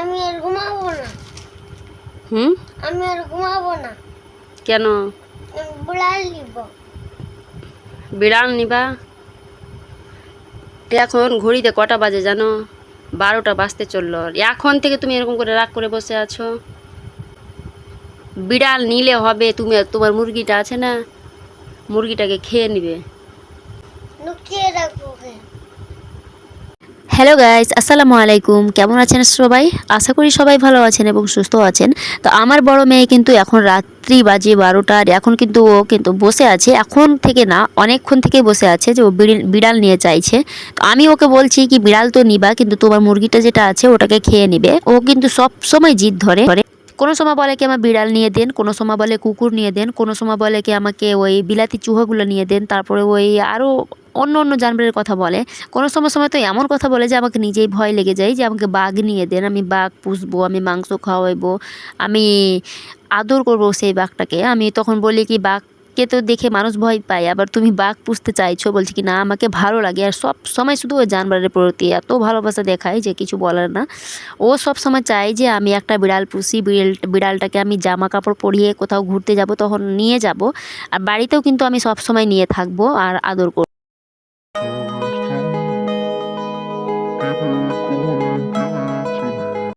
আমি আর ঘুমাবো না। হুম? আমি আর ঘুমাবো না। কেন? বিড়াল নিব। বিড়াল নিবা? এখন ঘড়িতে কটা বাজে জানো? বারোটা বাজতে চলল। এখন থেকে তুমি এরকম করে রাগ করে বসে আছো? বিড়াল নিলে হবে তুমি তোমার মুরগিটা আছে না? মুরগিটাকে খেয়ে নিবে। লুকিয়ে রাখব হ্যালো গাইস আসসালামু আলাইকুম। কেমন আছেন সবাই? আশা করি সবাই ভালো আছেন এবং সুস্থ আছেন। তো আমার বড় মেয়ে কিন্তু এখন রাত্রি বাজে বারোটার এখন কিন্তু ও কিন্তু বসে আছে। এখন থেকে না, অনেকক্ষণ থেকে বসে আছে যে ও বিড়ি- বিড়াল নিয়ে চাইছে। তো আমি ওকে বলছি কি, বিড়াল তো নিবা, কিন্তু তোমার মুরগিটা যেটা আছে ওটাকে খেয়ে নিবে। ও কিন্তু সব সময় জিদ ধরে। কোনো সময় বলে কি, আমার বিড়াল নিয়ে দেন। কোনো সময় বলে, কুকুর নিয়ে দেন। কোনো সময় বলে কি, আমাকে ওই বিলাতি চুহাগুলো নিয়ে দেন। তারপরে ওই আরও অন্য অন্য জানবারের কথা বলে। কোনো সময় সময় তো এমন কথা বলে যে আমাকে নিজেই ভয় লেগে যায় যে আমাকে বাঘ নিয়ে দেন, আমি বাঘ পুষবো, আমি মাংস খাওয়াইবো, আমি আদর করব সেই বাঘটাকে। আমি তখন বলি কি, বাঘকে তো দেখে মানুষ ভয় পায়, আবার তুমি বাঘ পুষতে চাইছো? বলছি কি, না, আমাকে ভালো লাগে। আর সব সময় শুধু ওই জানবারের প্রতি এত ভালোবাসা দেখায় যে কিছু বলার না। ও সব সময় চায় যে আমি একটা বিড়াল পুষি, বিড়াল, বিড়ালটাকে আমি জামা কাপড় পরিয়ে কোথাও ঘুরতে যাব, তখন নিয়ে যাব। আর বাড়িতেও কিন্তু আমি সব সময় নিয়ে থাকব আর আদর করব।